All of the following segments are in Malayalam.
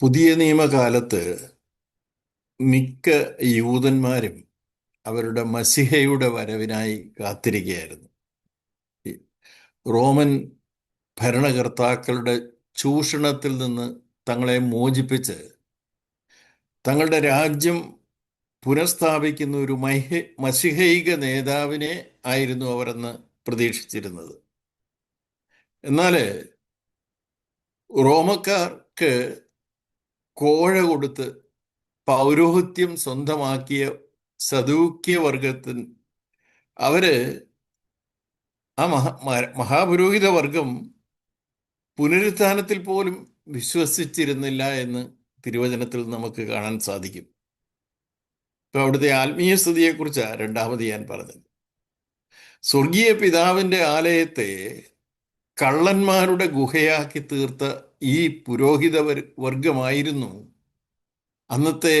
പുതിയ നിയമകാലത്ത് മിക്ക യൂതന്മാരും അവരുടെ മസിഹയുടെ വരവിനായി കാത്തിരിക്കുകയായിരുന്നു. റോമൻ ഭരണകർത്താക്കളുടെ ചൂഷണത്തിൽ നിന്ന് തങ്ങളെ മോചിപ്പിച്ച് തങ്ങളുടെ രാജ്യം പുനഃസ്ഥാപിക്കുന്ന ഒരു മഹ മസിഹൈക നേതാവിനെ ആയിരുന്നു അവരെന്ന് പ്രതീക്ഷിച്ചിരുന്നത്. എന്നാൽ റോമക്കാർക്ക് കോഴ കൊടുത്ത് പൗരോഹിത്യം സ്വന്തമാക്കിയ സദൂക്യ വർഗത്തിന് അവർ ആ മഹാ മഹാപുരോഹിത വർഗം പുനരുത്ഥാനത്തിൽ പോലും വിശ്വസിച്ചിരുന്നില്ല എന്ന് തിരുവചനത്തിൽ നമുക്ക് കാണാൻ സാധിക്കും. ഇപ്പൊ അവിടുത്തെ ആത്മീയ സ്ഥിതിയെക്കുറിച്ചാണ് രണ്ടാമത് ഞാൻ പറഞ്ഞത്. സ്വർഗീയ പിതാവിന്റെ ആലയത്തെ കള്ളന്മാരുടെ ഗുഹയാക്കി തീർത്ത ഈ പുരോഹിത വർഗമായിരുന്നു. അന്നത്തെ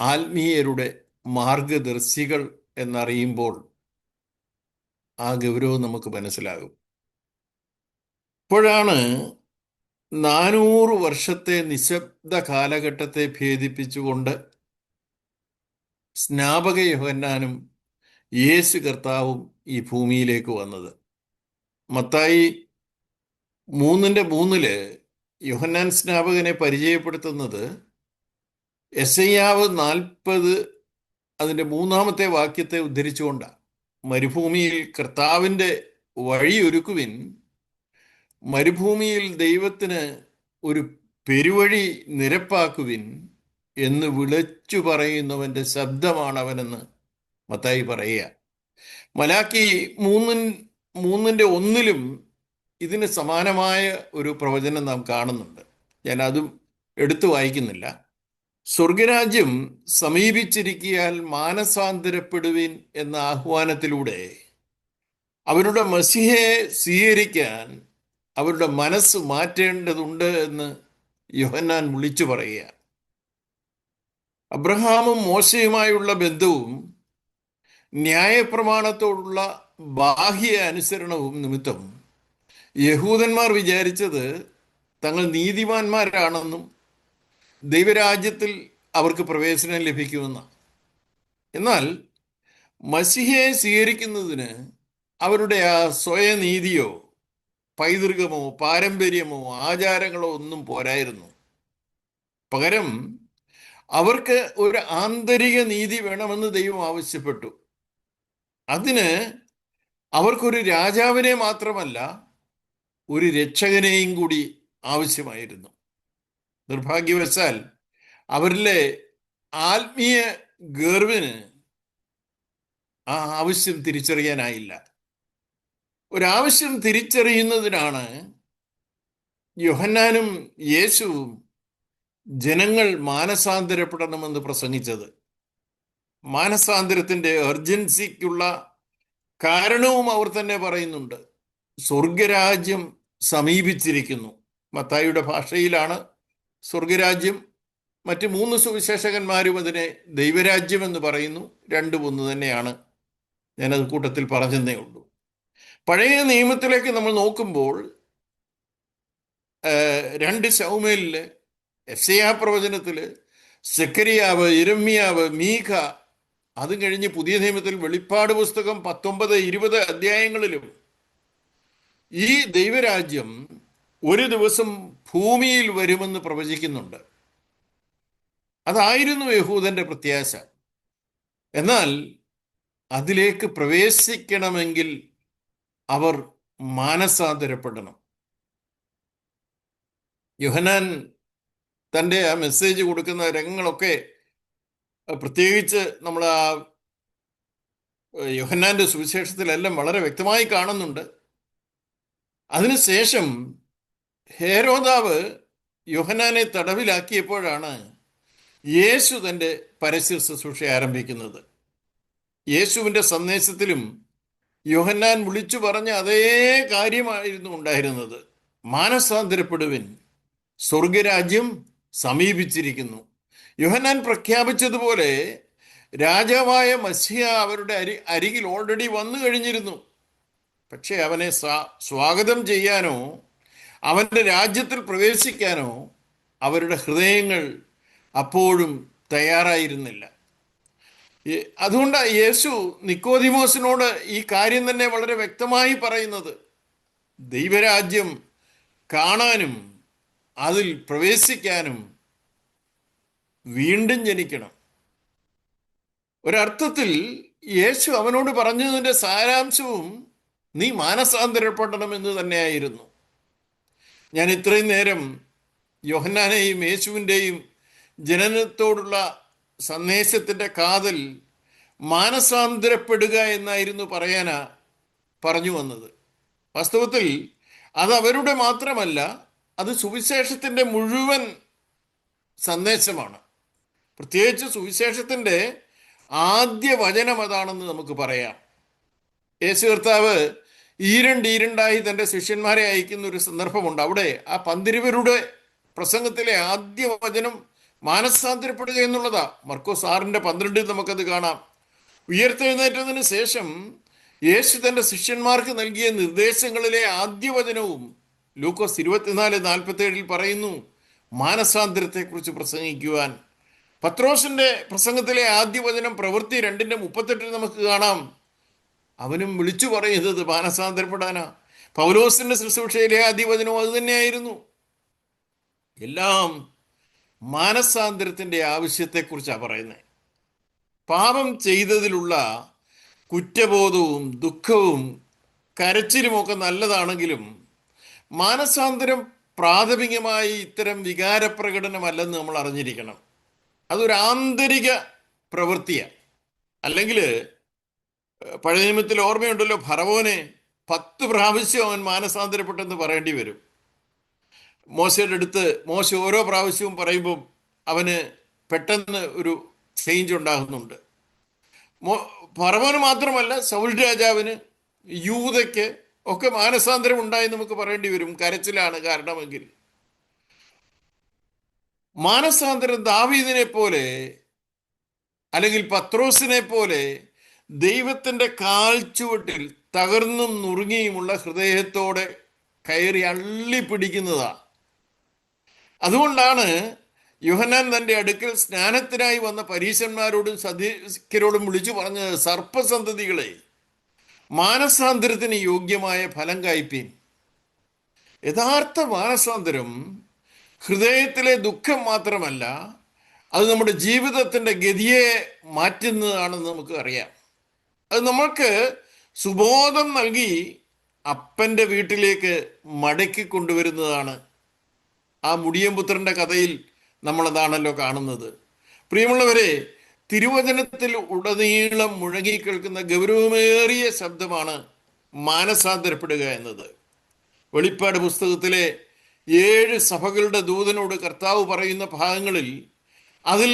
ആത്മീയരുടെ മാർഗദർശികൾ എന്നറിയുമ്പോൾ ആ ഗൗരവം നമുക്ക് മനസ്സിലാകും. ഇപ്പോഴാണ് നാനൂറ് വർഷത്തെ നിശബ്ദ കാലഘട്ടത്തെ ഭേദിപ്പിച്ചുകൊണ്ട് സ്നാപക യോഹന്നാനും യേശു കർത്താവും ഈ ഭൂമിയിലേക്ക് വന്നത്. മത്തായി മൂന്നിന്റെ മൂന്നിൽ യോഹന്നാൻ സ്നാപകനെ പരിചയപ്പെടുത്തുന്നത് എസയ്യാവ് നാൽപ്പത് അതിന്റെ മൂന്നാമത്തെ വാക്യത്തെ ഉദ്ധരിച്ചുകൊണ്ടാണ് മരുഭൂമിയിൽ കർത്താവിന്റെ വഴിയൊരുക്കുവിൻ മരുഭൂമിയിൽ ദൈവത്തിന് ഒരു പെരുവഴി നിരപ്പാക്കുവിൻ എന്ന് വിളിച്ചു പറയുന്നവന്റെ ശബ്ദമാണ് അവനെന്ന് മത്തായി പറയുക. മലാക്കി മൂന്നിൻ മൂന്നിന്റെ ഒന്നിലും ഇതിന് സമാനമായ ഒരു പ്രവചനം നാം കാണുന്നുണ്ട്. ഞാൻ അതും എടുത്തു വായിക്കുന്നില്ല. സ്വർഗരാജ്യം സമീപിച്ചിരിക്കിയാൽ മാനസാന്തരപ്പെടുവിൻ എന്ന ആഹ്വാനത്തിലൂടെ അവരുടെ മസിഹയെ സ്വീകരിക്കാൻ അവരുടെ മനസ്സ് മാറ്റേണ്ടതുണ്ട് എന്ന് യോഹന്നാൻ വിളിച്ചു പറയുക അബ്രഹാമും മോശയുമായുള്ള ബന്ധവും ന്യായപ്രമാണത്തോടുള്ള ബാഹ്യ അനുസരണവും നിമിത്തം യഹൂദന്മാർ വിചാരിച്ചത് തങ്ങൾ നീതിമാന്മാരാണെന്നും ദൈവരാജ്യത്തിൽ അവർക്ക് പ്രവേശനം ലഭിക്കുമെന്നാണ് എന്നാൽ മസിഹയെ സ്വീകരിക്കുന്നതിന് അവരുടെ ആ സ്വയനീതിയോ പൈതൃകമോ പാരമ്പര്യമോ ആചാരങ്ങളോ ഒന്നും പോരായിരുന്നു. പകരം അവർക്ക് ഒരു ആന്തരിക നീതി വേണമെന്ന് ദൈവം ആവശ്യപ്പെട്ടു. അതിന് അവർക്കൊരു രാജാവിനെ മാത്രമല്ല ഒരു രക്ഷകനെയും കൂടി ആവശ്യമായിരുന്നു. നിർഭാഗ്യവശാൽ അവരിലെ ആത്മീയ ഗർവിന് ആ ആവശ്യം തിരിച്ചറിയാനായില്ല. ഒരാവശ്യം തിരിച്ചറിയുന്നതിനാണ് യോഹന്നാനും യേശുവും ജനങ്ങൾ മാനസാന്തരപ്പെടണമെന്ന് പ്രസംഗിച്ചത്. മാനസാന്തരത്തിന്റെ അർജൻസിക്കുള്ള കാരണവും അവർ തന്നെ പറയുന്നുണ്ട്. സ്വർഗരാജ്യം സമീപിച്ചിരിക്കുന്നു. മത്തായിയുടെ ഭാഷയിലാണ് സ്വർഗരാജ്യം മറ്റ് മൂന്ന് സുവിശേഷകന്മാരും അതിനെ ദൈവരാജ്യം എന്ന് പറയുന്നു. രണ്ടും ഒന്ന് തന്നെയാണ്. ഞാനത് കൂട്ടത്തിൽ പറഞ്ഞതേ ഉള്ളൂ. പഴയ നിയമത്തിലേക്ക് നമ്മൾ നോക്കുമ്പോൾ രണ്ട് ശൗമേലിൽ എഫ്സിയാ പ്രവചനത്തിൽ സെക്കരിയാവ് ഇരമ്യാവ് മീഖ അതും കഴിഞ്ഞ് പുതിയ നിയമത്തിൽ വെളിപ്പാട് പുസ്തകം പത്തൊമ്പത് ഇരുപത് അധ്യായങ്ങളിലും ഈ ദൈവരാജ്യം ഒരു ദിവസം ഭൂമിയിൽ വരുമെന്ന് പ്രവചിക്കുന്നുണ്ട്. അതായിരുന്നു യഹൂദന്റെ പ്രത്യാശ. എന്നാൽ അതിലേക്ക് പ്രവേശിക്കണമെങ്കിൽ അവർ മാനസാന്തരപ്പെടണം. യുഹനാൻ തന്റെ ആ മെസ്സേജ് കൊടുക്കുന്ന രംഗങ്ങളൊക്കെ പ്രത്യേകിച്ച് നമ്മൾ ആ യുഹന്നാന്റെ സുവിശേഷത്തിലെല്ലാം വളരെ വ്യക്തമായി കാണുന്നുണ്ട്. അതിനുശേഷം ഹേരോദാവ് യോഹനാനെ തടവിലാക്കിയപ്പോഴാണ് യേശു തന്റെ പരസ്യ ശുശ്രൂഷ ആരംഭിക്കുന്നത്. യേശുവിന്റെ സന്ദേശത്തിലും യോഹന്നാൻ വിളിച്ചു പറഞ്ഞ അതേ കാര്യമായിരുന്നു ഉണ്ടായിരുന്നത്. മാനസാന്തരപ്പെടുവിൻ സ്വർഗരാജ്യം സമീപിച്ചിരിക്കുന്നു. യോഹന്നാൻ പ്രഖ്യാപിച്ചതുപോലെ രാജാവായ മസിഹ അവരുടെ അരി അരികിൽ ഓൾറെഡി വന്നു കഴിഞ്ഞിരുന്നു. പക്ഷെ അവനെ സ്വാഗതം ചെയ്യാനോ അവന്റെ രാജ്യത്തിൽ പ്രവേശിക്കാനോ അവരുടെ ഹൃദയങ്ങൾ അപ്പോഴും തയ്യാറായിരുന്നില്ല. അതുകൊണ്ട് യേശു നിക്കോദിമോസിനോട് ഈ കാര്യം തന്നെ വളരെ വ്യക്തമായി പറയുന്നത് ദൈവരാജ്യം കാണാനും അതിൽ പ്രവേശിക്കാനും വീണ്ടും ജനിക്കണം. ഒരർത്ഥത്തിൽ യേശു അവനോട് പറഞ്ഞതിന്റെ സാരാംശവും നീ മാനസാന്തരപ്പെടണമെന്ന് തന്നെയായിരുന്നു. ഞാൻ ഇത്രയും നേരം യോഹന്നാനെയും യേശുവിന്റെയും ജനനത്തോടുള്ള സന്ദേശത്തിന്റെ കാതൽ മാനസാന്തരപ്പെടുക എന്നായിരുന്നു പറയാനാ പറഞ്ഞു വന്നത്. വാസ്തവത്തിൽ അത് അവരുടെ മാത്രമല്ല അത് സുവിശേഷത്തിന്റെ മുഴുവൻ സന്ദേശമാണ്. പ്രത്യേകിച്ച് സുവിശേഷത്തിന്റെ ആദ്യ വചനം അതാണെന്ന് നമുക്ക് പറയാം. യേശു കർത്താവ് ഈരണ്ട് ഈരണ്ടായി തന്റെ ശിഷ്യന്മാരെ അയക്കുന്ന ഒരു സന്ദർഭമുണ്ട്. അവിടെ ആ പന്തിരുവരുടെ പ്രസംഗത്തിലെ ആദ്യ വചനം മാനസാന്തരപ്പെടുക എന്നുള്ളതാ. മർക്കോസ് ആറിന്റെ പന്ത്രണ്ടിൽ നമുക്കത് കാണാം. ഉയർത്തെഴുന്നേറ്റതിന് ശേഷം യേശു തന്റെ ശിഷ്യന്മാർക്ക് നൽകിയ നിർദ്ദേശങ്ങളിലെ ആദ്യ വചനവും ലൂക്കോസ് ഇരുപത്തിനാല് നാൽപ്പത്തേഴിൽ പറയുന്നു മാനസാന്തരത്തെക്കുറിച്ച് പ്രസംഗിക്കുവാൻ. പത്രോസിന്റെ പ്രസംഗത്തിലെ ആദ്യ വചനം പ്രവൃത്തി രണ്ടിന്റെ മുപ്പത്തെട്ടിൽ നമുക്ക് കാണാം. അവനും വിളിച്ചു പറയുന്നത് മാനസാന്തരപ്പെടാനാ. പൗലോസിന്റെ ശുശ്രൂഷയിലെ ആദ്യ അത് തന്നെയായിരുന്നു. എല്ലാം മാനസാന്തരത്തിന്റെ ആവശ്യത്തെക്കുറിച്ചാണ് പറയുന്നത് പാപം ചെയ്തതിലുള്ള കുറ്റബോധവും ദുഃഖവും കരച്ചിലുമൊക്കെ നല്ലതാണെങ്കിലും മാനസാന്തരം പ്രാഥമികമായി ഇത്തരം വികാരപ്രകടനമല്ലെന്ന് നമ്മൾ അറിഞ്ഞിരിക്കണം. അതൊരു ആന്തരിക പ്രവൃത്തിയാണ് അല്ലെങ്കിൽ പഴയ നിയമത്തിൽ ഓർമ്മയുണ്ടല്ലോ ഭറവോനെ പത്ത് പ്രാവശ്യം അവൻ മാനസാന്തരപ്പെട്ടെന്ന് പറയേണ്ടി വരും. മോശയുടെ അടുത്ത് മോശ ഓരോ പ്രാവശ്യവും പറയുമ്പോൾ അവന് പെട്ടെന്ന് ഒരു ചേഞ്ച് ഉണ്ടാകുന്നുണ്ട്. മോ ഭരവന് മാത്രമല്ല സൗൽ രാജാവിന് യൂതയ്ക്ക് ഒക്കെ മാനസാന്തരം ഉണ്ടായി നമുക്ക് പറയേണ്ടി വരും. കരച്ചിലാണ് കാരണമെങ്കിൽ. മാനസാന്തരം ദാവീദിനെ പോലെ അല്ലെങ്കിൽ പത്രോസിനെ പോലെ ദൈവത്തിന്റെ കാൽച്ചുവട്ടിൽ തകർന്നും നുറുങ്ങിയുമുള്ള ഹൃദയത്തോടെ കയറി അള്ളി പിടിക്കുന്നതാണ് അതുകൊണ്ടാണ് യുഹനാൻ തന്റെ അടുക്കൽ സ്നാനത്തിനായി വന്ന പരീശന്മാരോടും സദീക്കരോടും വിളിച്ചു പറഞ്ഞത് സർപ്പസന്തതികളെ മാനസാന്തരത്തിന് യോഗ്യമായ ഫലം കായ്പീൻ. യഥാർത്ഥ മാനസാന്തരം ഹൃദയത്തിലെ ദുഃഖം മാത്രമല്ല അത് നമ്മുടെ ജീവിതത്തിന്റെ ഗതിയെ മാറ്റുന്നതാണെന്ന് നമുക്ക് അറിയാം. അത് നമ്മൾക്ക് സുബോധം നൽകി അപ്പന്റെ വീട്ടിലേക്ക് മടക്കി കൊണ്ടുവരുന്നതാണ്. ആ മുടിയമ്പുത്രന്റെ കഥയിൽ നമ്മളതാണല്ലോ കാണുന്നത്. പ്രിയമുള്ളവരെ തിരുവചനത്തിൽ ഉടനീളം മുഴങ്ങി കേൾക്കുന്ന ഗൗരവമേറിയ ശബ്ദമാണ് മാനസാന്തരപ്പെടുക എന്നത്. വെളിപ്പാട് പുസ്തകത്തിലെ ഏഴ് സഭകളുടെ ദൂതനോട് കർത്താവ് പറയുന്ന ഭാഗങ്ങളിൽ അതിൽ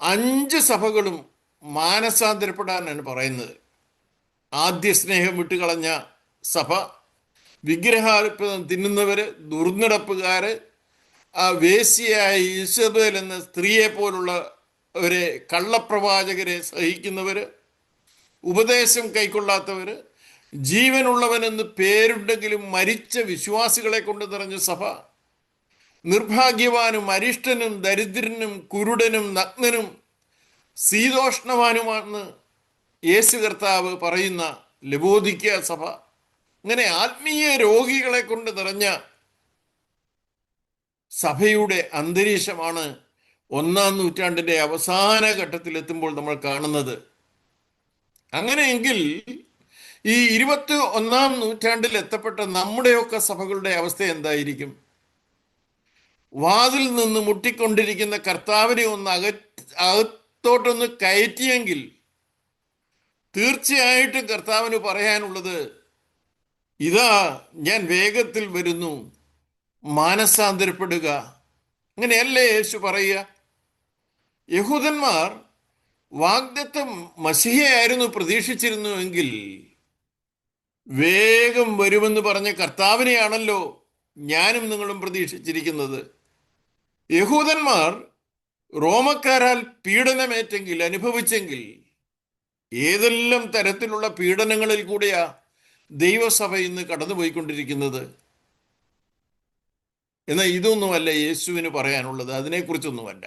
അഞ്ച് സഭകളും മാനസാന്തരപ്പെടാനാണ് പറയുന്നത്. ആദ്യ സ്നേഹം വിട്ടുകളഞ്ഞ സഭ. വിഗ്രഹാർപ്പിതം തിന്നുന്നവര് ദുർനടപ്പുകാര് ആ വേശിയായ ഈശബേൽ എന്ന സ്ത്രീയെ പോലുള്ള അവരെ കള്ളപ്രവാചകരെ സഹിക്കുന്നവര് ഉപദേശം കൈക്കൊള്ളാത്തവര് ജീവനുള്ളവനെന്ന് പേരുണ്ടെങ്കിലും മരിച്ച വിശ്വാസികളെ കൊണ്ട് നിറഞ്ഞ സഭ. നിർഭാഗ്യവാനും അരിഷ്ടനും ദരിദ്രനും കുരുടനും നഗ്നനും ശീതോഷ്ണവാനുമാണെന്ന് യേശു കർത്താവ് പറയുന്ന ലബോധിക്ക സഭ ഇങ്ങനെ ആത്മീയ രോഗികളെ കൊണ്ട് നിറഞ്ഞ സഭയുടെ അന്തരീക്ഷമാണ് ഒന്നാം നൂറ്റാണ്ടിന്റെ അവസാന ഘട്ടത്തിൽ എത്തുമ്പോൾ നമ്മൾ കാണുന്നത്. അങ്ങനെയെങ്കിൽ ഈ ഇരുപത്തി ഒന്നാം നൂറ്റാണ്ടിൽ എത്തപ്പെട്ട നമ്മുടെയൊക്കെ സഭകളുടെ അവസ്ഥ എന്തായിരിക്കും? വാതിൽ നിന്ന് മുട്ടിക്കൊണ്ടിരിക്കുന്ന കർത്താവിനെ ഒന്ന് അക അകത്തോട്ടൊന്ന് കയറ്റിയെങ്കിൽ തീർച്ചയായിട്ടും കർത്താവിന് പറയാനുള്ളത് ഇതാ ഞാൻ വേഗത്തിൽ വരുന്നു മാനസാന്തരപ്പെടുക. അങ്ങനെയല്ലേ യേശു പറയുക? യഹൂദന്മാർ വാഗ്ദത്തം മസിഹയായിരുന്നു പ്രതീക്ഷിച്ചിരുന്നുവെങ്കിൽ വേഗം വരുമെന്ന് പറഞ്ഞ കർത്താവിനെയാണല്ലോ ഞാനും നിങ്ങളും പ്രതീക്ഷിച്ചിരിക്കുന്നത്. യഹൂദന്മാർ റോമക്കാരാൽ പീഡനമേറ്റെങ്കിൽ അനുഭവിച്ചെങ്കിൽ ഏതെല്ലാം തരത്തിലുള്ള പീഡനങ്ങളിൽ കൂടെയാ ദൈവസഭ ഇന്ന് കടന്നുപോയിക്കൊണ്ടിരിക്കുന്നത്? എന്നാൽ ഇതൊന്നുമല്ല യേശുവിന് പറയാനുള്ളത് അതിനെക്കുറിച്ചൊന്നുമല്ല.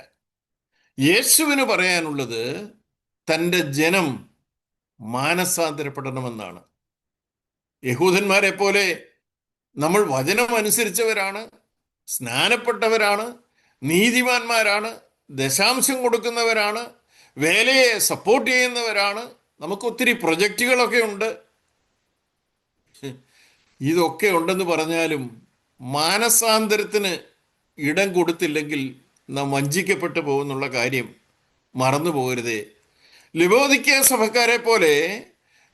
യേശുവിന് പറയാനുള്ളത് തന്റെ ജനം മാനസാന്തരപ്പെടണമെന്നാണ്. യഹൂദന്മാരെ പോലെ നമ്മൾ വചനം അനുസരിച്ചവരാണ് സ്നാനപ്പെട്ടവരാണ് നീതിമാന്മാരാണ് ദശാംശം കൊടുക്കുന്നവരാണ് വേലയെ സപ്പോർട്ട് ചെയ്യുന്നവരാണ്. നമുക്ക് ഒത്തിരി പ്രൊജക്റ്റുകളൊക്കെ ഉണ്ട്. ഇതൊക്കെ ഉണ്ടെന്ന് പറഞ്ഞാലും മാനസാന്തരത്തിന് ഇടം കൊടുത്തില്ലെങ്കിൽ നാം വഞ്ചിക്കപ്പെട്ടു പോകുന്നുള്ള കാര്യം മറന്നു പോകരുതേ. ലിബോദിക്ക സഭക്കാരെ പോലെ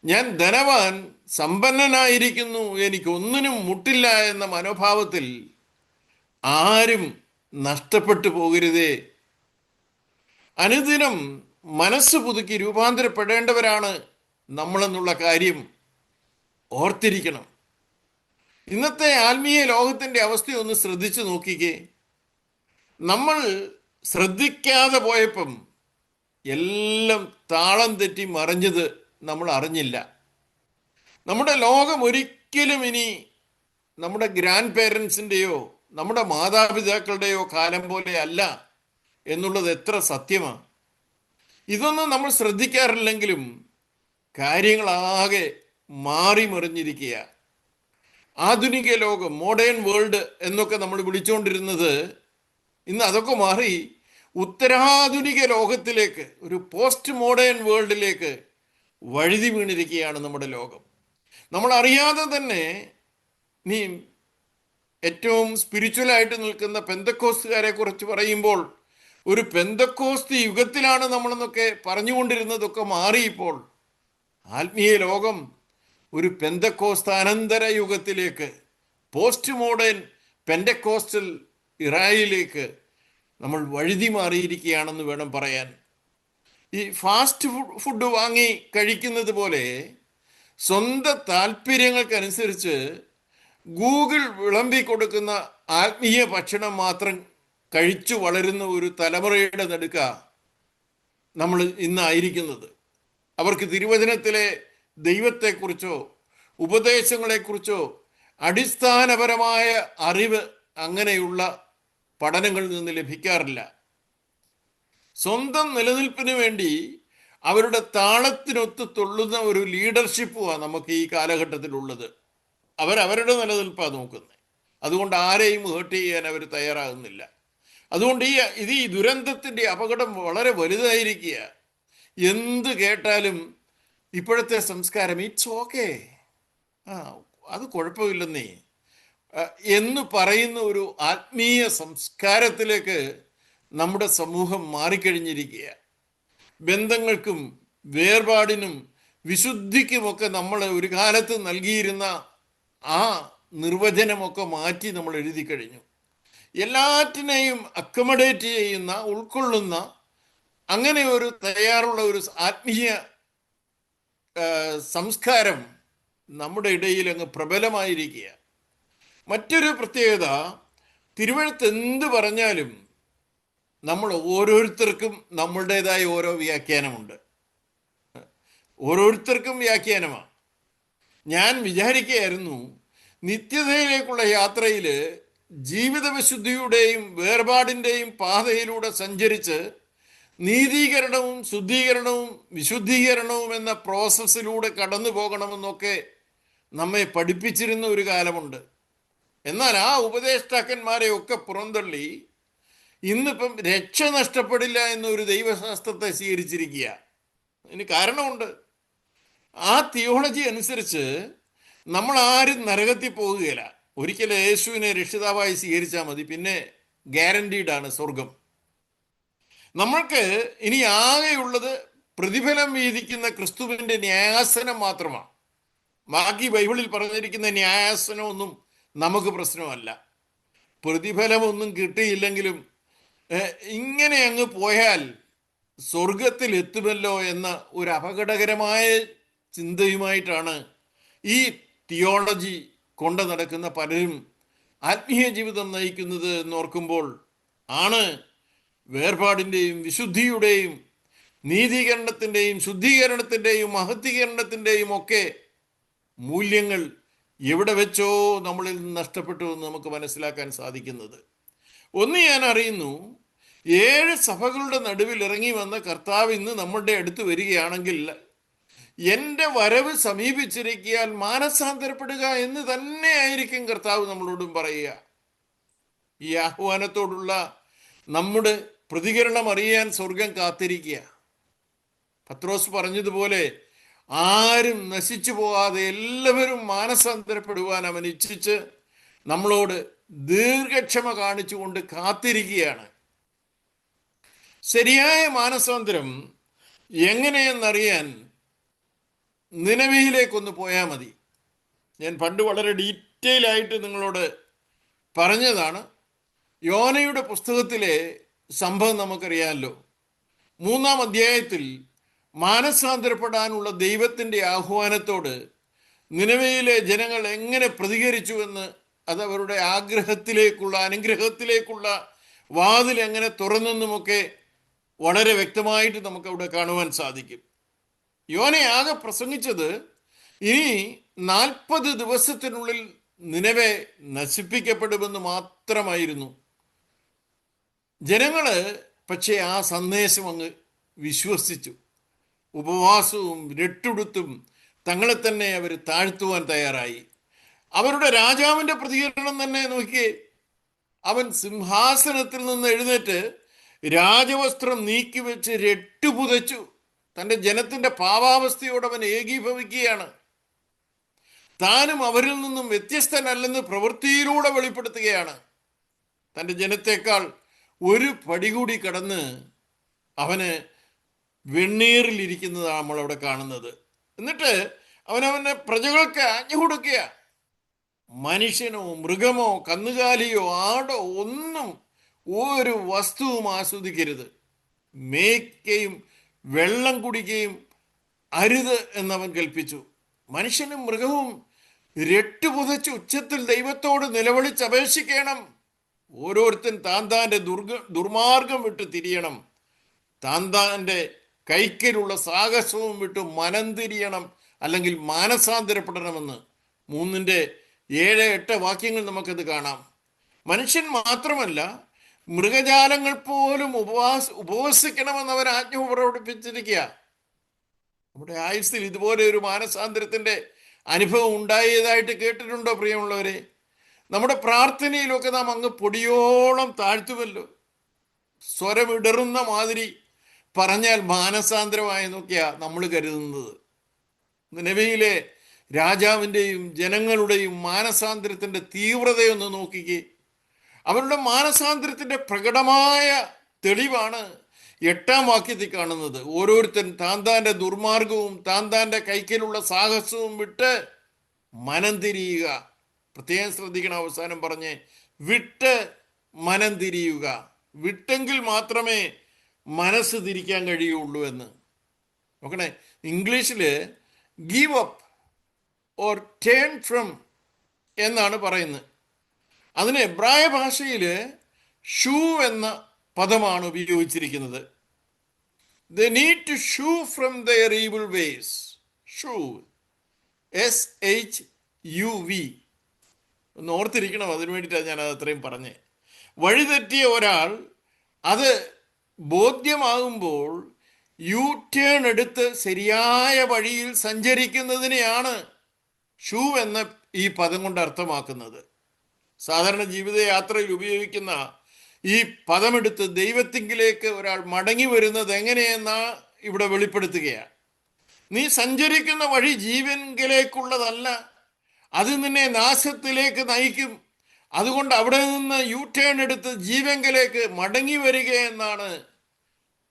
ഞാൻ ധനവാൻ സമ്പന്നനായിരിക്കുന്നു എനിക്കൊന്നിനും മുട്ടില്ല എന്ന മനോഭാവത്തിൽ ആരും നഷ്ടപ്പെട്ടു പോകരുതേ. അനുദിനം മനസ്സ് പുതുക്കി രൂപാന്തരപ്പെടേണ്ടവരാണ് നമ്മളെന്നുള്ള കാര്യം ഓർത്തിരിക്കണം. ഇന്നത്തെ ആത്മീയ ലോകത്തിന്റെ അവസ്ഥയൊന്ന് ശ്രദ്ധിച്ചു നോക്കിക്കേ. നമ്മൾ ശ്രദ്ധിക്കാതെ പോയപ്പം എല്ലാം താളം തെറ്റി മറിഞ്ഞത് നമ്മൾ അറിഞ്ഞില്ല. നമ്മുടെ ലോകം ഒരിക്കലും ഇനി നമ്മുടെ ഗ്രാൻഡ് പേരൻസിന്റെയോ നമ്മുടെ മാതാപിതാക്കളുടെയോ കാലം പോലെ അല്ല എന്നുള്ളത് എത്ര സത്യമാണ്. ഇതൊന്നും നമ്മൾ ശ്രദ്ധിക്കാറില്ലെങ്കിലും കാര്യങ്ങളാകെ മാറി മറിഞ്ഞിരിക്കുക. ആധുനിക ലോകം മോഡേൺ വേൾഡ് എന്നൊക്കെ നമ്മൾ വിളിച്ചുകൊണ്ടിരുന്നത് ഇന്ന് അതൊക്കെ മാറി ഉത്തരാധുനിക ലോകത്തിലേക്ക് ഒരു പോസ്റ്റ് മോഡേൺ വേൾഡിലേക്ക് വഴുതി വീണിരിക്കുകയാണ് നമ്മുടെ ലോകം. നമ്മൾ അറിയാതെ തന്നെ നീ ഏറ്റവും സ്പിരിച്വലായിട്ട് നിൽക്കുന്ന പെന്തക്കോസ്റ്റുകാരെ കുറിച്ച് പറയുമ്പോൾ ഒരു പെന്തക്കോസ്തി യുഗത്തിലാണ് നമ്മളെന്നൊക്കെ പറഞ്ഞുകൊണ്ടിരുന്നതൊക്കെ മാറി ഇപ്പോൾ ആത്മീയ ലോകം ഒരു പെന്തക്കോസ്താനന്തര യുഗത്തിലേക്ക് പോസ്റ്റ് മോഡേൺ പെൻഡക്കോസ്റ്റൽ ഇറായിലേക്ക് നമ്മൾ വഴുതി മാറിയിരിക്കുകയാണെന്ന് വേണം പറയാൻ. ഈ ഫാസ്റ്റ് ഫുഡ് വാങ്ങി കഴിക്കുന്നത് പോലെ സ്വന്തം താല്പര്യങ്ങൾക്കനുസരിച്ച് ഗൂഗിൾ വിളമ്പി കൊടുക്കുന്ന ആത്മീയ ഭക്ഷണം മാത്രം കഴിച്ചു വളരുന്ന ഒരു തലമുറയുടെ നടുക്ക നമ്മൾ ഇന്നായിരിക്കുന്നത്. അവർക്ക് തിരുവചനത്തിലെ ദൈവത്തെക്കുറിച്ചോ ഉപദേശങ്ങളെക്കുറിച്ചോ അടിസ്ഥാനപരമായ അറിവ് അങ്ങനെയുള്ള പഠനങ്ങളിൽ നിന്ന് ലഭിക്കാറില്ല. സ്വന്തം നിലനിൽപ്പിന് വേണ്ടി അവരുടെ താളത്തിനൊത്ത് തുള്ളുന്ന ഒരു ലീഡർഷിപ്പുമാണ് നമുക്ക് ഈ കാലഘട്ടത്തിലുള്ളത്. അവരവരുടെ നിലനിൽപ്പാണ് നോക്കുന്നത് അതുകൊണ്ട് ആരെയും ഹേർട്ട് ചെയ്യാൻ അവർ തയ്യാറാകുന്നില്ല. അതുകൊണ്ട് ഈ ഇത് ഈ ദുരന്തത്തിന്റെ അപകടം വളരെ വലുതായിരിക്കുക എന്ത് കേട്ടാലും ഇപ്പോഴത്തെ സംസ്കാരം ഇറ്റ്സ് ഓക്കെ ആ അത് കുഴപ്പമില്ലെന്നേ. എന്ന് പറയുന്ന ഒരു ആത്മീയ സംസ്കാരത്തിലേക്ക് നമ്മുടെ സമൂഹം മാറിക്കഴിഞ്ഞിരിക്കുക ബന്ധങ്ങൾക്കും വേർപാടിനും വിശുദ്ധിക്കുമൊക്കെ നമ്മൾ ഒരു കാലത്ത് നൽകിയിരുന്ന ആ നിർവചനമൊക്കെ മാറ്റി നമ്മൾ എഴുതി കഴിഞ്ഞു. എല്ലാറ്റിനെയും അക്കമഡേറ്റ് ചെയ്യുന്ന ഉൾക്കൊള്ളുന്ന അങ്ങനെ ഒരു തയ്യാറുള്ള ഒരു ആത്മീയ സംസ്കാരം നമ്മുടെ ഇടയിൽ അങ്ങ് പ്രബലമായിരിക്കുക മറ്റൊരു പ്രത്യേകത തിരുവഴുത്ത് എന്ത് പറഞ്ഞാലും നമ്മൾ ഓരോരുത്തർക്കും നമ്മളുടേതായ ഓരോ വ്യാഖ്യാനമുണ്ട്. ഓരോരുത്തർക്കും വ്യാഖ്യാനമാണ്. ഞാൻ വിചാരിക്കുകയായിരുന്നു നിത്യതയിലേക്കുള്ള യാത്രയിൽ ജീവിതവിശുദ്ധിയുടെയും വേർപാടിന്റെയും പാതയിലൂടെ സഞ്ചരിച്ച് നീതീകരണവും ശുദ്ധീകരണവും വിശുദ്ധീകരണവും എന്ന പ്രോസസ്സിലൂടെ കടന്നു പോകണമെന്നൊക്കെ നമ്മെ പഠിപ്പിച്ചിരുന്ന ഒരു കാലമുണ്ട്. എന്നാൽ ആ ഉപദേഷ്ടാക്കന്മാരെ ഒക്കെ പുറന്തള്ളി ഇന്നിപ്പം രക്ഷ നഷ്ടപ്പെടില്ല എന്നൊരു ദൈവശാസ്ത്രത്തെ സ്വീകരിച്ചിരിക്കുക. അതിന് കാരണമുണ്ട്. ആ തിയോളജി അനുസരിച്ച് നമ്മൾ ആരും നരകത്തിൽ പോകുകയില്ല. ഒരിക്കലും യേശുവിനെ രക്ഷിതാവായി സ്വീകരിച്ചാൽ മതി. പിന്നെ ഗ്യാരണ്ടീഡാണ് സ്വർഗം നമ്മൾക്ക് ഇനി ആകെയുള്ളത് പ്രതിഫലം വീതിക്കുന്ന ക്രിസ്തുവിന്റെ ന്യായാസനം മാത്രമാണ്. ബാക്കി ബൈബിളിൽ പറഞ്ഞിരിക്കുന്ന ന്യായാസനമൊന്നും നമുക്ക് പ്രശ്നമല്ല. പ്രതിഫലമൊന്നും കിട്ടിയില്ലെങ്കിലും ഇങ്ങനെ അങ്ങ് പോയാൽ സ്വർഗത്തിൽ എത്തുമല്ലോ എന്ന ഒരു അപകടകരമായ ചിന്തയുമായിട്ടാണ് ഈ തിയോളജി കൊണ്ടു നടക്കുന്ന പലരും ആത്മീയ ജീവിതം നയിക്കുന്നത് എന്നോർക്കുമ്പോൾ ആണ് വേർപാടിന്റെയും വിശുദ്ധിയുടെയും നീതീകരണത്തിന്റെയും ശുദ്ധീകരണത്തിന്റെയും മഹത്വീകരണത്തിന്റെയും ഒക്കെ മൂല്യങ്ങൾ എവിടെ വെച്ചോ നമ്മളിൽ നിന്ന് നഷ്ടപ്പെട്ടു എന്ന് നമുക്ക് മനസ്സിലാക്കാൻ സാധിക്കുന്നത്. ഒന്ന് ഞാൻ അറിയുന്നു ഏഴ് സഭകളുടെ നടുവിൽ ഇറങ്ങി വന്ന കർത്താവ് ഇന്ന് നമ്മളുടെ അടുത്ത് വരികയാണെങ്കിൽ എന്റെ വരവ് സമീപിച്ചിരിക്കാൻ മാനസാന്തരപ്പെടുക എന്ന് തന്നെ ആയിരിക്കും കർത്താവ് നമ്മളോടും പറയുക. ഈ ആഹ്വാനത്തോടുള്ള നമ്മുടെ പ്രതികരണം അറിയാൻ സ്വർഗം കാത്തിരിക്കുക. പത്രോസ് പറഞ്ഞതുപോലെ ആരും നശിച്ചു പോകാതെ എല്ലാവരും മാനസാന്തരപ്പെടുവാൻ അവൻ ഇച്ഛിച്ച് നമ്മളോട് ദീർഘക്ഷമ കാണിച്ചുകൊണ്ട് കാത്തിരിക്കുകയാണ്. ശരിയായ മാനസാന്തരം എങ്ങനെയെന്നറിയാൻ നിലവിയിലേക്കൊന്ന് പോയാൽ മതി. ഞാൻ പണ്ട് വളരെ ഡീറ്റെയിൽ ആയിട്ട് നിങ്ങളോട് പറഞ്ഞതാണ്. യോനയുടെ പുസ്തകത്തിലെ സംഭവം നമുക്കറിയാമല്ലോ മൂന്നാം അധ്യായത്തിൽ മാനസാന്തരപ്പെടാനുള്ള ദൈവത്തിന്റെ ആഹ്വാനത്തോട് നിലവിലെ ജനങ്ങൾ എങ്ങനെ പ്രതികരിച്ചുവെന്ന് അത് അവരുടെ ആഗ്രഹത്തിലേക്കുള്ള അനുഗ്രഹത്തിലേക്കുള്ള വാതിൽ എങ്ങനെ തുറന്നെന്നുമൊക്കെ വളരെ വ്യക്തമായിട്ട് നമുക്കവിടെ കാണുവാൻ സാധിക്കും. യോനയാകെ പ്രസംഗിച്ചത് ഇനി നാൽപ്പത് ദിവസത്തിനുള്ളിൽ നിലവെ നശിപ്പിക്കപ്പെടുമെന്ന് മാത്രമായിരുന്നു. ജനങ്ങൾ പക്ഷേ ആ സന്ദേശം അങ്ങ് വിശ്വസിച്ചു. ഉപവാസവും രട്ടുടുത്തും തങ്ങളെ തന്നെ അവർ താഴ്ത്തുവാൻ തയ്യാറായി. അവരുടെ രാജാവിന്റെ പ്രതികരണം തന്നെ നോക്കിയേ. അവൻ സിംഹാസനത്തിൽ നിന്ന് എഴുന്നേറ്റ് രാജവസ്ത്രം നീക്കി വെച്ച് രട്ടുപുതച്ചു. തന്റെ ജനത്തിന്റെ പാവാവസ്ഥയോട് അവൻ ഏകീഭവിക്കുകയാണ്. താനും അവരിൽ നിന്നും വ്യത്യസ്തനല്ലെന്ന് പ്രവൃത്തിയിലൂടെ വെളിപ്പെടുത്തുകയാണ്. തന്റെ ജനത്തെക്കാൾ ഒരു പടി കൂടി കടന്ന് അവന് വെണ്ണീറിലിരിക്കുന്നതാണ് നമ്മളവിടെ കാണുന്നത്. എന്നിട്ട് അവനവന്റെ പ്രജകൾക്ക് ആജ്ഞ കൊടുക്കുക മനുഷ്യനോ മൃഗമോ കന്നുകാലിയോ ആടോ ഒന്നും ഒരു വസ്തുവും ആസ്വദിക്കരുത്. മേയ്ക്കുകയും വെള്ളം കുടിക്കുകയും അരുത് എന്നവൻ കൽപ്പിച്ചു. മനുഷ്യനും മൃഗവും രട്ടുപുതച്ച് ഉച്ചത്തിൽ ദൈവത്തോട് നിലവിളിച്ച് അപേക്ഷിക്കണം. ഓരോരുത്തൻ താൻ താന്റെ ദുർഗ ദുർമാർഗം വിട്ട് തിരിയണം. താൻ താന്റെ കൈക്കലുള്ള സാഹസവും വിട്ട് മനം തിരിയണം അല്ലെങ്കിൽ മാനസാന്തരപ്പെടണമെന്ന്. മൂന്നിന്റെ ഏഴ് എട്ട് വാക്യങ്ങൾ നമുക്കത് കാണാം. മനുഷ്യൻ മാത്രമല്ല മൃഗജാലങ്ങൾ പോലും ഉപവാസ ഉപവസിക്കണമെന്ന് അവർ ആജ്ഞ പ്രകടിപ്പിച്ചിരിക്കുക നമ്മുടെ ആയുസ്സിൽ ഇതുപോലെ ഒരു മാനസാന്തരത്തിന്റെ അനുഭവം ഉണ്ടായതായിട്ട് കേട്ടിട്ടുണ്ടോ പ്രിയമുള്ളവരെ? നമ്മുടെ പ്രാർത്ഥനയിലൊക്കെ നാം അങ്ങ് പൊടിയോളം താഴ്ത്തുമല്ലോ. സ്വരമിടറുന്ന മാതിരി പറഞ്ഞാൽ മാനസാന്തരമായെന്നൊക്കെയാ നമ്മൾ കരുതുന്നത്. നിലവിലെ രാജാവിന്റെയും ജനങ്ങളുടെയും മാനസാന്തരത്തിന്റെ തീവ്രതയൊന്ന് നോക്കിക്കേ. അവരുടെ മാനസാന്തരത്തിന്റെ പ്രകടമായ തെളിവാണ് എട്ടാം വാക്യത്തിൽ കാണുന്നത്. ഓരോരുത്തൻ താൻ താന്റെ ദുർമാർഗവും താൻ താന്റെ കൈക്കലുള്ള സാഹസവും വിട്ട് മനം തിരിയുക. പ്രത്യേകം ശ്രദ്ധിക്കണം അവസാനം പറഞ്ഞ് വിട്ട് മനം തിരിയുക. വിട്ടെങ്കിൽ മാത്രമേ മനസ്സ് തിരിക്കാൻ കഴിയുള്ളൂ എന്ന്. നോക്കണേ ഇംഗ്ലീഷിൽ give up or turn from എന്നാണ് പറയുന്നത്. അതിന് എബ്രായ ഭാഷയിൽ ഷൂ എന്ന പദമാണ് ഉപയോഗിച്ചിരിക്കുന്നത്. The need to shoo from their rebel ways shoo S H U V ഒന്ന് ഓർത്തിരിക്കണം അതിനു വേണ്ടിയിട്ടാണ് ഞാൻ അത് അത്രയും പറഞ്ഞത്. വഴിതെറ്റിയ ഒരാൾ അത് ബോധ്യമാകുമ്പോൾ യു ടേൺ എടുത്ത് ശരിയായ വഴിയിൽ സഞ്ചരിക്കുന്നതിനെയാണ് ഷൂ എന്ന ഈ പദം കൊണ്ട് അർത്ഥമാക്കുന്നത്. സാധാരണ ജീവിതയാത്രയിൽ ഉപയോഗിക്കുന്ന ഈ പദമെടുത്ത് ദൈവത്തിങ്കിലേക്ക് ഒരാൾ മടങ്ങി വരുന്നത് എങ്ങനെയെന്നാ ഇവിടെ വെളിപ്പെടുത്തുകയാണ്. നീ സഞ്ചരിക്കുന്ന വഴി ജീവൻകിലേക്കുള്ളതല്ല അത് നിന്നെ നാശത്തിലേക്ക് നയിക്കും. അതുകൊണ്ട് അവിടെ നിന്ന് യു ടേൺ എടുത്ത് ജീവങ്കിലേക്ക് മടങ്ങി വരിക എന്നാണ്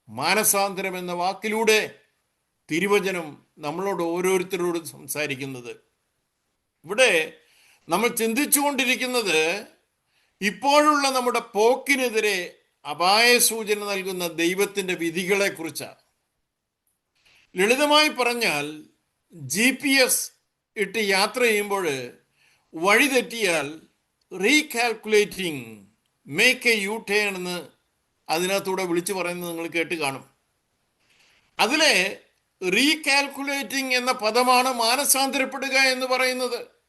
മാനസാന്തരം എന്ന വാക്കിലൂടെ തിരുവചനം നമ്മളോട് ഓരോരുത്തരോടും സംസാരിക്കുന്നത്. ഇവിടെ നമ്മൾ ചിന്തിച്ചുകൊണ്ടിരിക്കുന്നത് ഇപ്പോഴുള്ള നമ്മുടെ പോക്കിനെതിരെ അപായ സൂചന നൽകുന്ന ദൈവത്തിന്റെ വിധികളെ കുറിച്ചാണ് ലളിതമായി പറഞ്ഞാൽ ജി പി എസ് ഇട്ട് യാത്ര ചെയ്യുമ്പോൾ വഴി തെറ്റിയാൽ recalculating make a U turn എന്ന് അതിനകത്തൂടെ വിളിച്ചു പറയുന്നത് നിങ്ങൾ കേട്ട് കാണും. അതിലെ റീകാൽക്കുലേറ്റിംഗ് എന്ന പദമാണ് മാനസാന്തരപ്പെടുക എന്ന് പറയുന്നത്.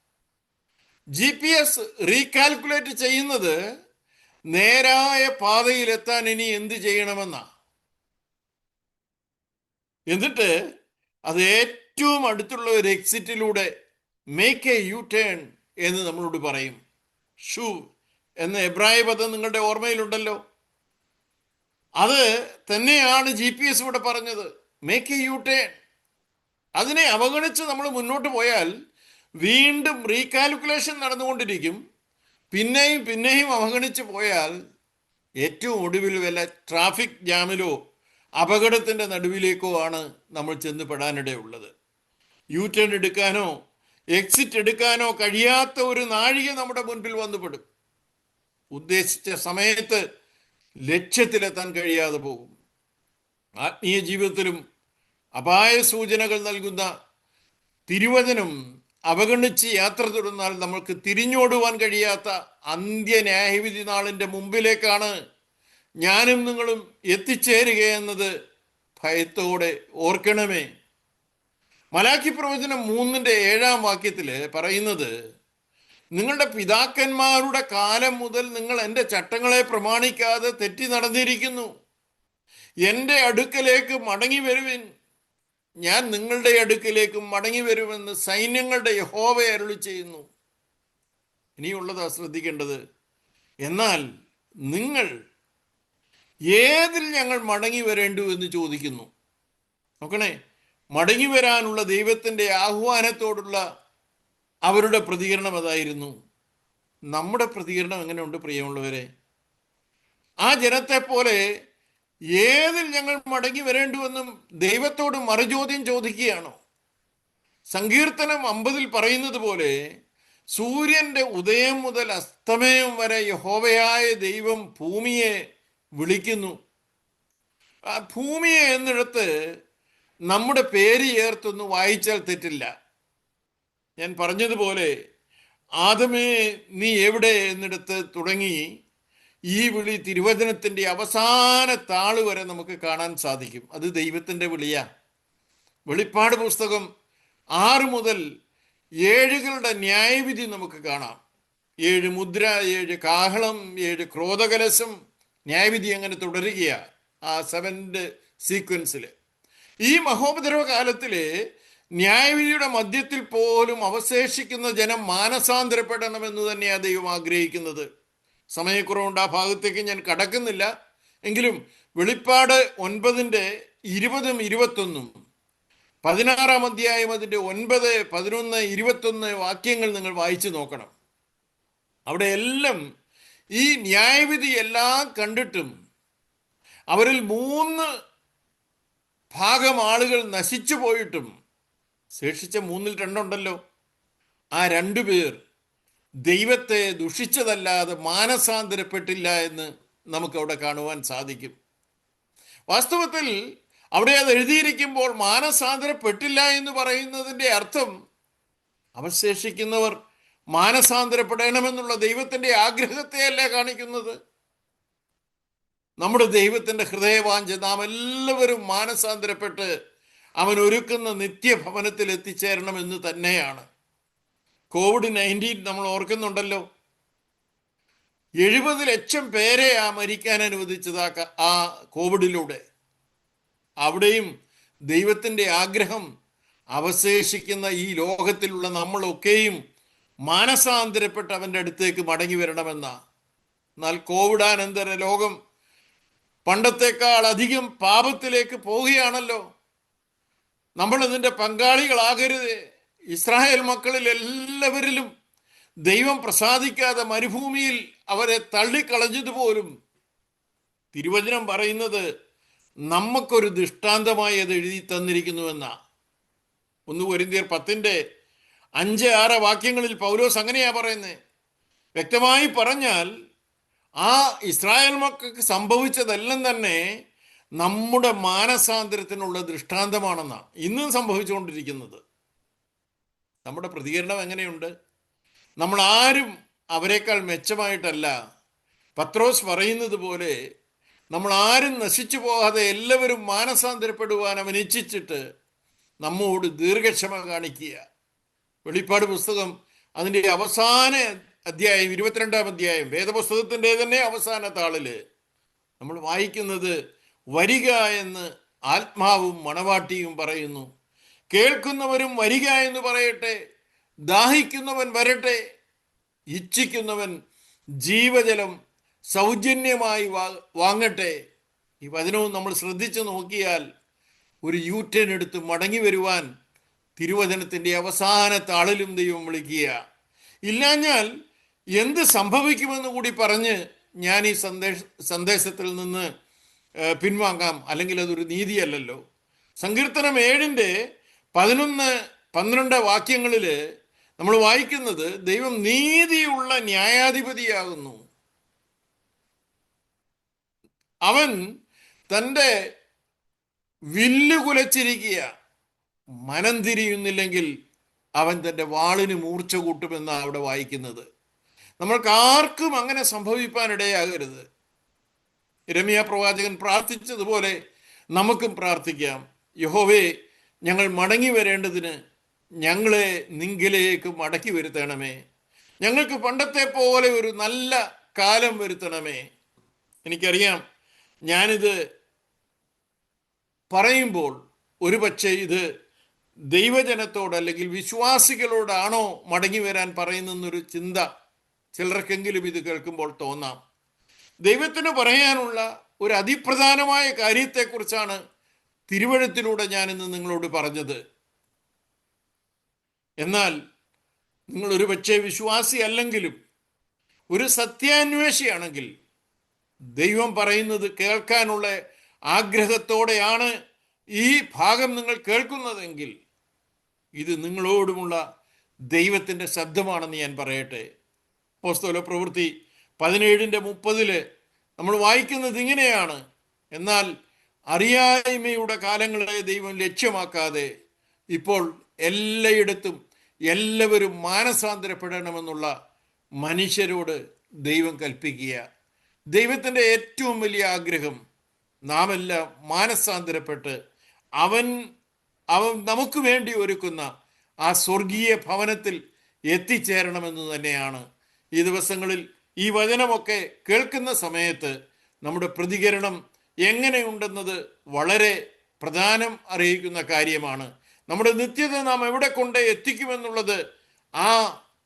ജി പി എസ് റീകാൽക്കുലേറ്റ് ചെയ്യുന്നത് നേരായ പാതയിലെത്താൻ ഇനി എന്ത് ചെയ്യണമെന്നാ? എന്നിട്ട് അത് ഏറ്റവും അടുത്തുള്ള ഒരു എക്സിറ്റിലൂടെ മേക്ക് എ യു ടേൺ എന്ന് നമ്മളോട് പറയും. ഷൂ എന്ന എബ്രായ പദം നിങ്ങളുടെ ഓർമ്മയിലുണ്ടല്ലോ. അത് തന്നെയാണ് ജി പി എസ് ഇവിടെ പറഞ്ഞത്. മേക്ക് എ യു ടേൺ അതിനെ അവഗണിച്ച് നമ്മൾ മുന്നോട്ട് പോയാൽ വീണ്ടും റീകാൽക്കുലേഷൻ നടന്നുകൊണ്ടിരിക്കും. പിന്നെയും പിന്നെയും അവഗണിച്ച് പോയാൽ ഏറ്റവും ഒടുവിൽ വല്ല ട്രാഫിക് ജാമിലോ അപകടത്തിന്റെ നടുവിലേക്കോ ആണ് നമ്മൾ ചെന്ന് പെടാനിടയുള്ളത് യു ടേൺ എടുക്കാനോ എക്സിറ്റ് എടുക്കാനോ കഴിയാത്ത ഒരു നാഴിക നമ്മുടെ മുൻപിൽ വന്നുപെടും. ഉദ്ദേശിച്ച സമയത്ത് ലക്ഷ്യത്തിലെത്താൻ കഴിയാതെ പോകും. ആത്മീയ ജീവിതത്തിലും അപായ സൂചനകൾ നൽകുന്ന തിരുവചനം അവഗണിച്ച് യാത്ര തുടർന്നാൽ നമ്മൾക്ക് തിരിഞ്ഞോടുവാൻ കഴിയാത്ത അന്ത്യ ന്യായവിധി നാളിന്റെ മുമ്പിലേക്കാണ് ഞാനും നിങ്ങളും എത്തിച്ചേരുകയെന്നത് ഭയത്തോടെ ഓർക്കണമേ. മലാഖി പ്രവചനം മൂന്നിന്റെ ഏഴാം വാക്യത്തിൽ പറയുന്നത് നിങ്ങളുടെ പിതാക്കന്മാരുടെ കാലം മുതൽ നിങ്ങൾ എന്റെ ചട്ടങ്ങളെ പ്രമാണിക്കാതെ തെറ്റി നടന്നിരിക്കുന്നു. എന്റെ അടുക്കലേക്ക് മടങ്ങി വരുവിൻ. ഞാൻ നിങ്ങളുടെ അടുക്കിലേക്ക് മടങ്ങി വരുമെന്ന് സൈന്യങ്ങളുടെ യഹോവ അരുളി ചെയ്യുന്നു. ഇനിയുള്ളതാ ശ്രദ്ധിക്കേണ്ടത് എന്നാൽ നിങ്ങൾ ഏതിൽ ഞങ്ങൾ മടങ്ങി വരേണ്ടു എന്ന് ചോദിക്കുന്നു? നോക്കണേ മടങ്ങി വരാനുള്ള ദൈവത്തിന്റെ ആഹ്വാനത്തോടുള്ള അവരുടെ പ്രതികരണം അതായിരുന്നു. നമ്മുടെ പ്രതികരണം എങ്ങനെയുണ്ട് പ്രിയമുള്ളവരെ? ആ ജനത്തെ പോലെ ഏതിൽ ഞങ്ങൾ മടങ്ങി വരേണ്ടുവെന്നും ദൈവത്തോട് മറുചോദ്യം ചോദിക്കുകയാണോ? സങ്കീർത്തനം അമ്പതിൽ പറയുന്നത് പോലെ സൂര്യന്റെ ഉദയം മുതൽ അസ്തമയം വരെ യഹോവയായ ദൈവം ഭൂമിയെ വിളിക്കുന്നു. ആ ഭൂമിയെ എന്നിടത്ത് നമ്മുടെ പേര് ചേർത്തൊന്ന് വായിച്ചാൽ തെറ്റില്ല. ഞാൻ പറഞ്ഞതുപോലെ ആദമേ നീ എവിടെ എന്നിടത്ത് തുടങ്ങി? ഈ വിളി തിരുവചനത്തിന്റെ അവസാന താൾ വരെ നമുക്ക് കാണാൻ സാധിക്കും. അത് ദൈവത്തിന്റെ വിളിയാ. വെളിപ്പാട് പുസ്തകം ആറ് മുതൽ ഏഴുകളുടെ ന്യായവിധി നമുക്ക് കാണാം. ഏഴ് മുദ്ര ഏഴ് കാഹളം ഏഴ് ക്രോധകലശം ന്യായവിധി അങ്ങനെ തുടരുകയാ ആ സെവന്റെ സീക്വൻസിൽ ഈ മഹോപദ്രവ കാലത്തിലെ ന്യായവിധിയുടെ മധ്യത്തിൽ പോലും അവശേഷിക്കുന്ന ജനം മാനസാന്തരപ്പെടണമെന്ന് തന്നെയാണ് ദൈവം ആഗ്രഹിക്കുന്നത്. സമയക്കുറവുണ്ട്. ആ ഭാഗത്തേക്ക് ഞാൻ കടക്കുന്നില്ല. എങ്കിലും വെളിപ്പാട് ഒൻപതിന്റെ ഇരുപതും ഇരുപത്തൊന്നും പതിനാറാം അധ്യായം അതിന്റെ ഒൻപത് പതിനൊന്ന് ഇരുപത്തൊന്ന് വാക്യങ്ങൾ നിങ്ങൾ വായിച്ചു നോക്കണം. അവിടെ എല്ലാം ഈ ന്യായവിധി എല്ലാം കണ്ടിട്ടും അവരിൽ മൂന്ന് ഭാഗം ആളുകൾ നശിച്ചു പോയിട്ടും ശേഷിച്ച മൂന്നിൽ രണ്ടുണ്ടല്ലോ. ആ രണ്ടുപേർ ദൈവത്തെ ദുഷിച്ചതല്ലാതെ മാനസാന്തരപ്പെട്ടില്ല എന്ന് നമുക്കവിടെ കാണുവാൻ സാധിക്കും. വാസ്തവത്തിൽ അവിടെ അത് എഴുതിയിരിക്കുമ്പോൾ മാനസാന്തരപ്പെട്ടില്ല എന്ന് പറയുന്നതിന്റെ അർത്ഥം അവശേഷിക്കുന്നവർ മാനസാന്തരപ്പെടണമെന്നുള്ള ദൈവത്തിന്റെ ആഗ്രഹത്തെയല്ല കാണിക്കുന്നത്. നമ്മുടെ ദൈവത്തിന്റെ ഹൃദയവാഞ്ച നാം എല്ലാവരും മാനസാന്തരപ്പെട്ട് അവൻ ഒരുക്കുന്ന നിത്യഭവനത്തിൽ എത്തിച്ചേരണമെന്ന് തന്നെയാണ്. കോവിഡ് നയന്റീൻ നമ്മൾ ഓർക്കുന്നുണ്ടല്ലോ. എഴുപത് ലക്ഷം പേരെ ആ മരിക്കാൻ അനുവദിച്ചത് ആ കോവിഡിലൂടെ. അവിടെയും ദൈവത്തിന്റെ ആഗ്രഹം അവശേഷിക്കുന്ന ഈ ലോകത്തിലുള്ള നമ്മളൊക്കെയും മാനസാന്തരപ്പെട്ട് അവന്റെ അടുത്തേക്ക് മടങ്ങി വരണമെന്ന. എന്നാൽ കോവിഡാനന്തര ലോകം പണ്ടത്തേക്കാൾ അധികം പാപത്തിലേക്ക് പോവുകയാണല്ലോ. നമ്മൾ ഇതിന്റെ പങ്കാളികളാകരുത്. ഇസ്രായേൽ മക്കളിൽ എല്ലാവരിലും ദൈവം പ്രസാദിക്കാതെ മരുഭൂമിയിൽ അവരെ തള്ളിക്കളഞ്ഞതുപോലും തിരുവചനം പറയുന്നത് നമുക്കൊരു ദൃഷ്ടാന്തമായി അത് എഴുതി തന്നിരിക്കുന്നുവെന്നാ. ഒന്ന് കൊരിന്തിയർ പത്തിന്റെ അഞ്ച് ആറ് വാക്യങ്ങളിൽ പൗലോസ് അങ്ങനെയാ പറയുന്നത് വ്യക്തമായി പറഞ്ഞാൽ ആ ഇസ്രായേൽ മക്കൾക്ക് സംഭവിച്ചതെല്ലാം തന്നെ നമ്മുടെ മാനസാന്തരത്തിനുള്ള ദൃഷ്ടാന്തമാണെന്നാണ് ഇന്നും സംഭവിച്ചുകൊണ്ടിരിക്കുന്നത്. നമ്മുടെ പ്രതികരണം എങ്ങനെയുണ്ട്? നമ്മൾ ആരും അവരെക്കാൾ മെച്ചമായിട്ടല്ല. പത്രോസ് പറയുന്നത് പോലെ നമ്മൾ ആരും നശിച്ചു പോകാതെ എല്ലാവരും മാനസാന്തരപ്പെടുവാൻ അവൻ ഇച്ഛിച്ചിട്ട് നമ്മോട് ദീർഘക്ഷമ കാണിക്കുക. വെളിപ്പാട് പുസ്തകം അതിന്റെ അവസാന അധ്യായം ഇരുപത്തിരണ്ടാം അധ്യായം വേദപുസ്തകത്തിന്റെ തന്നെ അവസാന താളിൽ നമ്മൾ വായിക്കുന്നത് വരിക എന്ന് ആത്മാവും മണവാട്ടിയും പറയുന്നു. കേൾക്കുന്നവരും വരിക എന്ന് പറയട്ടെ ദാഹിക്കുന്നവൻ വരട്ടെ ഇച്ഛിക്കുന്നവൻ ജീവജലം സൗജന്യമായി വാങ്ങട്ടെ. ഈ വചനവും നമ്മൾ ശ്രദ്ധിച്ചു നോക്കിയാൽ ഒരു യൂറ്റേൺ എടുത്ത് മടങ്ങി വരുവാൻ തിരുവചനത്തിന്റെ അവസാന താളിലും ദൈവം വിളിക്കുക. ഇല്ലാഞ്ഞാൽ എന്ത് സംഭവിക്കുമെന്ന് കൂടി പറഞ്ഞ് ഞാൻ ഈ സന്ദേശ സന്ദേശത്തിൽ നിന്ന് പിൻവാങ്ങാം. അല്ലെങ്കിൽ അതൊരു നീതിയല്ലല്ലോ. സങ്കീർത്തനം ഏഴിന്റെ പതിനൊന്ന് പന്ത്രണ്ട് വാക്യങ്ങളിൽ നമ്മൾ വായിക്കുന്നത് ദൈവം നീതിയുള്ള ന്യായാധിപതിയാകുന്നു. അവൻ തന്റെ വില്ല് കുലച്ചിരിക്കുക. മനം തിരിയുന്നില്ലെങ്കിൽ അവൻ തന്റെ വാളിന് മൂർച്ച കൂട്ടുമെന്നാണ് അവിടെ വായിക്കുന്നത്. നമ്മൾക്ക് ആർക്കും അങ്ങനെ സംഭവിക്കാനിടയാകരുത് രമ്യ പ്രവാചകൻ പ്രാർത്ഥിച്ചതുപോലെ നമുക്കും പ്രാർത്ഥിക്കാം. യഹോവേ ഞങ്ങൾ മടങ്ങി വരേണ്ടതിന് ഞങ്ങളെ നിങ്കിലേക്ക് മടക്കി വരുത്തണമേ. ഞങ്ങൾക്ക് പണ്ടത്തെ പോലെ ഒരു നല്ല കാലം വരുത്തണമേ. എനിക്കറിയാം ഞാനിത് പറയുമ്പോൾ ഒരു പക്ഷേ ഇത് ദൈവജനത്തോട് അല്ലെങ്കിൽ വിശ്വാസികളോടാണോ മടങ്ങി വരാൻ പറയുന്നൊരു ചിന്ത ചിലർക്കെങ്കിലും ഇത് കേൾക്കുമ്പോൾ തോന്നാം. ദൈവത്തിന് പറയാനുള്ള ഒരു അതിപ്രധാനമായ കാര്യത്തെക്കുറിച്ചാണ് തിരുവഴുത്തിലൂടെ ഞാൻ ഇന്ന് നിങ്ങളോട് പറഞ്ഞത്. എന്നാൽ നിങ്ങൾ ഒരു പക്ഷേ വിശ്വാസി അല്ലെങ്കിലും ഒരു സത്യാന്വേഷിയാണെങ്കിൽ ദൈവം പറയുന്നത് കേൾക്കാനുള്ള ആഗ്രഹത്തോടെയാണ് ഈ ഭാഗം നിങ്ങൾ കേൾക്കുന്നതെങ്കിൽ ഇത് നിങ്ങളോടുമുള്ള ദൈവത്തിന്റെ ശബ്ദമാണെന്ന് ഞാൻ പറയട്ടെ. പോസ്തോല പ്രവൃത്തി പതിനേഴിന്റെ മുപ്പതിൽ നമ്മൾ വായിക്കുന്നത് ഇങ്ങനെയാണ്. എന്നാൽ അറിയായ്മയുടെ കാലങ്ങളെ ദൈവം ലക്ഷ്യമാക്കാതെ ഇപ്പോൾ എല്ലായിടത്തും എല്ലാവരും മാനസാന്തരപ്പെടണമെന്നുള്ള മനുഷ്യരോട് ദൈവം കൽപ്പിക്കുക. ദൈവത്തിന്റെ ഏറ്റവും വലിയ ആഗ്രഹം നാം എല്ലാം മാനസാന്തരപ്പെട്ട് അവൻ അവൻ നമുക്ക് വേണ്ടി ഒരുക്കുന്ന ആ സ്വർഗീയ ഭവനത്തിൽ എത്തിച്ചേരണമെന്ന് തന്നെയാണ്. ഈ ദിവസങ്ങളിൽ ഈ വചനമൊക്കെ കേൾക്കുന്ന സമയത്ത് നമ്മുടെ പ്രതികരണം എങ്ങനെയുണ്ടെന്നത് വളരെ പ്രധാനം അറിയിക്കുന്ന കാര്യമാണ്. നമ്മുടെ നിത്യത നാം എവിടെ കൊണ്ട് എത്തിക്കുമെന്നുള്ളത് ആ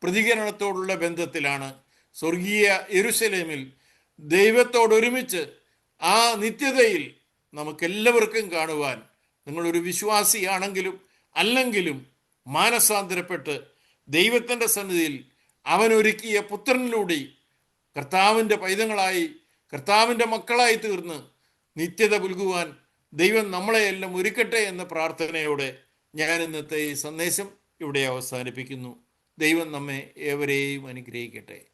പ്രതികരണത്തോടുള്ള ബന്ധത്തിലാണ്. സ്വർഗീയ എരുസലേമിൽ ദൈവത്തോടൊരുമിച്ച് ആ നിത്യതയിൽ നമുക്കെല്ലാവർക്കും കാണുവാൻ നിങ്ങളൊരു വിശ്വാസിയാണെങ്കിലും അല്ലെങ്കിലും മാനസാന്തരപ്പെട്ട് ദൈവത്തിന്റെ സന്നിധിയിൽ അവനൊരുക്കിയ പുത്രനിലൂടെ കർത്താവിന്റെ പൈതങ്ങളായി കർത്താവിന്റെ മക്കളായി തീർന്ന് നിത്യത പുൽകുവാൻ ദൈവം നമ്മളെയെല്ലാം ഒരുക്കട്ടെ എന്ന പ്രാർത്ഥനയോടെ ഞാൻ ഇന്നത്തെ ഈ സന്ദേശം ഇവിടെ അവസാനിപ്പിക്കുന്നു. ദൈവം നമ്മെ ഏവരെയും അനുഗ്രഹിക്കട്ടെ.